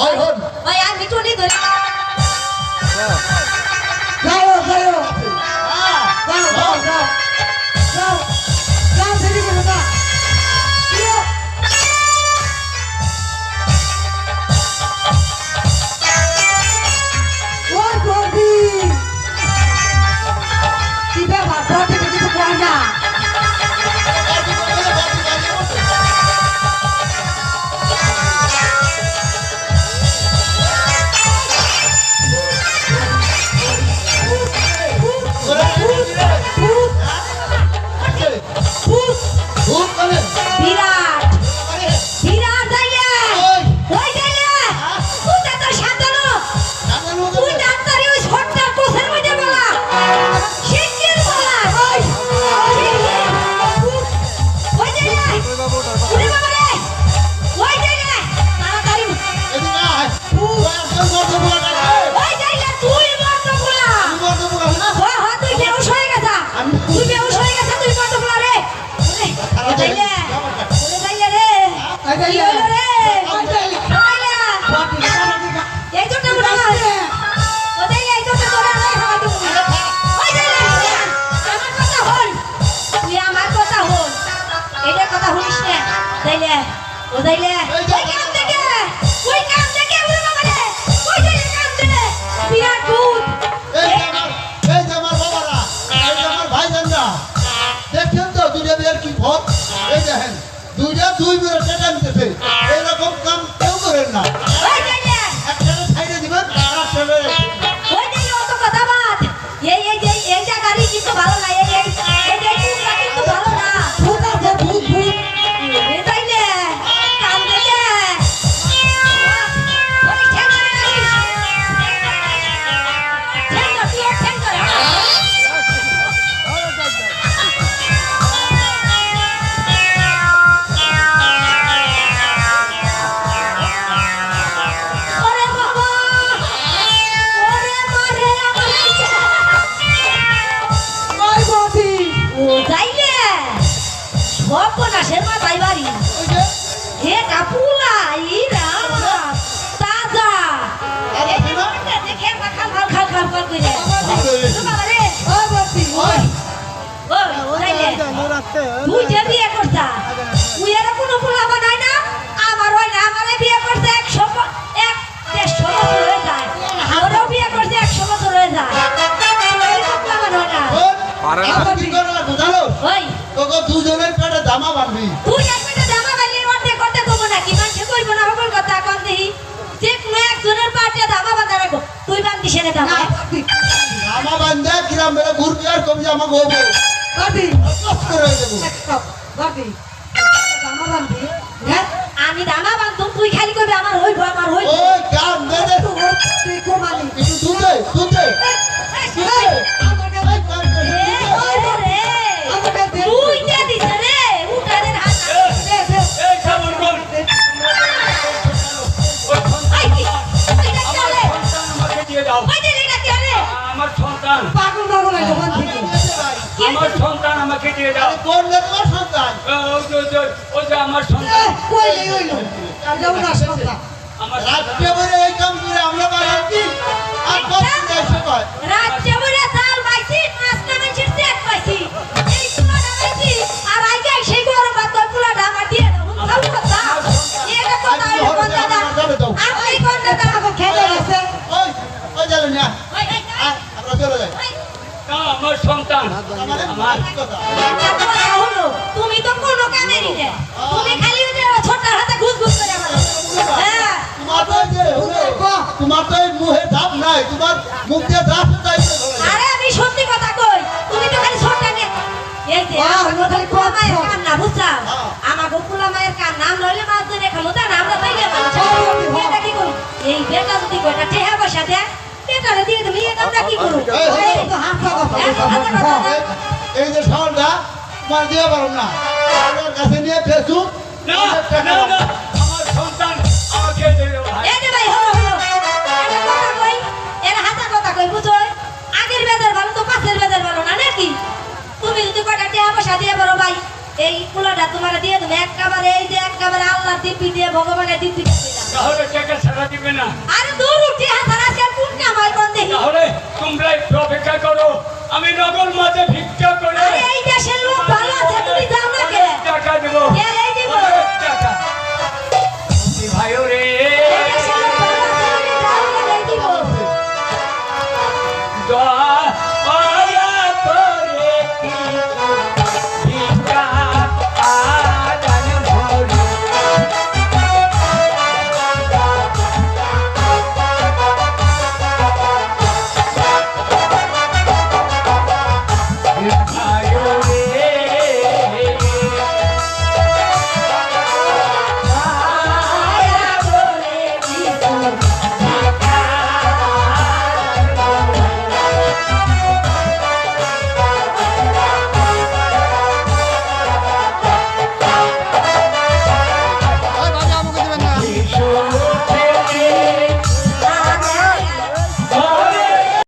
ওই হন ওই আর মিঠুনি ধরে দুই টেটা তুই যে বিয়ে করতা তুই এর কোনো পোলা বানাই না? আমার হয় না আমারে বিয়ে করতে একশো এক দেড়শো বছর হয়ে যায়। ওরাও বিয়ে করতে একশো বছর হয়ে যায়। তোর এরকম পোলা বানাই না ওই। পারে নাকি না সকল কথা এখন দেখি যে কোনো একজনের পাটে দামা বাঁধা রাখো তুই বান্ধি সেরে বৌদি জামা বান্ধে কিরাম বেড়ে ঘুরবি আর কবি জামা গোবো বৌদি আমাকে দিয়ে দাও কোন তোমার সন্তান। ও, ওই যে- আমার সন্তান। কইলে হইল। আর যাও না সন্তান। আমার রাত্রে এই কাম করে আমরা বানাচ্ছি আমাদের আমার তুমি তো কোনো কামেরই না তুমি খালি যে ছোট হাতে ঘুষ ঘুষ করে হ্যাঁ। তোমার তো যে তোমার তো মুখে ধাপ নাই তোমার মুখ দিয়ে ধাপ চাইছে আরে আমি সত্যি কথা কই তুমি তো খালি ছোট নে এই যে খালি কান্না হ্যাঁ। আমার মায়ের কান্না আমরা হইলে মাছ ধরে খামো তা আমরা পাইলে এটা কি করু এই বেটা যদি কয়টা টেহা বসা দেয় বেটারে দিয়ে তুমি এটা আমরা কি করু এই, তো কথা এই- যে সাউন্ডটা তোমার দিয়ে পারো না আমার কাছে নিয়ে ফেসুক না না না আমার সন্তান আমাকে দিয়ে এই যে ভাই হলো হলো এটা কথা কই এরা হাসা কথা কই বুঝো আগের বেদের ভালো তো পাশের বেদের ভালো না নাকি তুমি যদি কয়টা টেহা বসা দিয়ে পারো ভাই এই কুলাটা তোমার দিয়ে তুমি এক কাবারে এই যে এক কাবারে আল্লাহ দিব্যি দিয়ে ভগবানের দিব্যি দিয়ে তাহলে টাকা ছাড়া দিবে না? আরে দূর God.